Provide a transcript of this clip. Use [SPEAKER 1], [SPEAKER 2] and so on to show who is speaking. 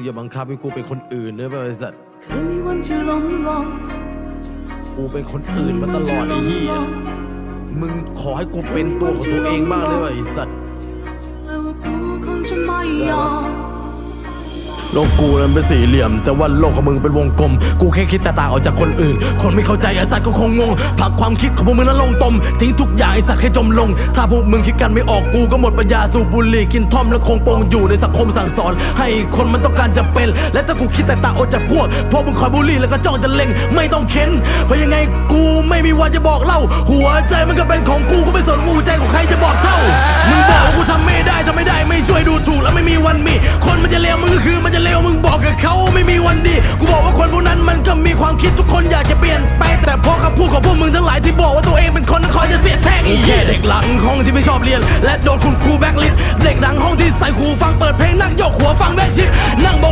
[SPEAKER 1] อย่าบังคับให้กูเป็นคนอื่นเนอะบริษัท
[SPEAKER 2] เคยมีวันที่ล้มลง
[SPEAKER 1] กูเป็นคนอื่นมาตลอดไอ้เหี้ยมึงขอให้กูเป็นตัวของตัวเองบ้างเลยว่ะไอ้สัตว์
[SPEAKER 2] และว่ากูคงจะไม่ยอม
[SPEAKER 1] โลกกูนั้นเป็นสี่เหลี่ยม แต่ว่าโลกของมึงเป็นวงกลม กูแค่คิดแตกต่างออกจากคนอื่น คนไม่เข้าใจไอ้สัตว์ก็คงงงผลักความคิดของพวกมึงนั้นลงตม ทิ้งทุกอย่างไอ้สัตว์แค่จมลง ถ้าพวกมึงคิดกันไม่ออกกูก็หมดปัญญาสูบบุหรี่กินท่อมและคงปงอยู่ในสังคมสั่งสอน ให้คนมันต้องการจะเป็น และถ้ากูคิดแตกต่างออกจากพวกพวกมึงคอยบูลลี่แล้วก็จ้องจะเล็งไม่ต้องเค้นเพราะยังไงกูไม่มีวันจะบอกเล่า หัวใจมันก็เป็นของกูก็ไม่สนหัวใจของใครจะบอก นมีคนมันจะเลวมึงก็คือมันจะเลวมึงบอกกับเขาไม่มีวันดี กูบอกว่าคนพวกนั้นมันก็มีความคิดทุกคนอยากจะเปลี่ยนไปแต่เพราะคำพูดของพวกมึงทั้งหลายที่บอกว่าตัวเองเป็นคนนั้นคอยจะเสียแทงอีแค่เด็กหลังห้องที่ไม่ชอบเรียน และโดนคุณครูแบกลิสเด็กหลังห้องที่ใส่หูฟังเปิดเพลงนักยกหัวฟังแบกชิปนั่งบอก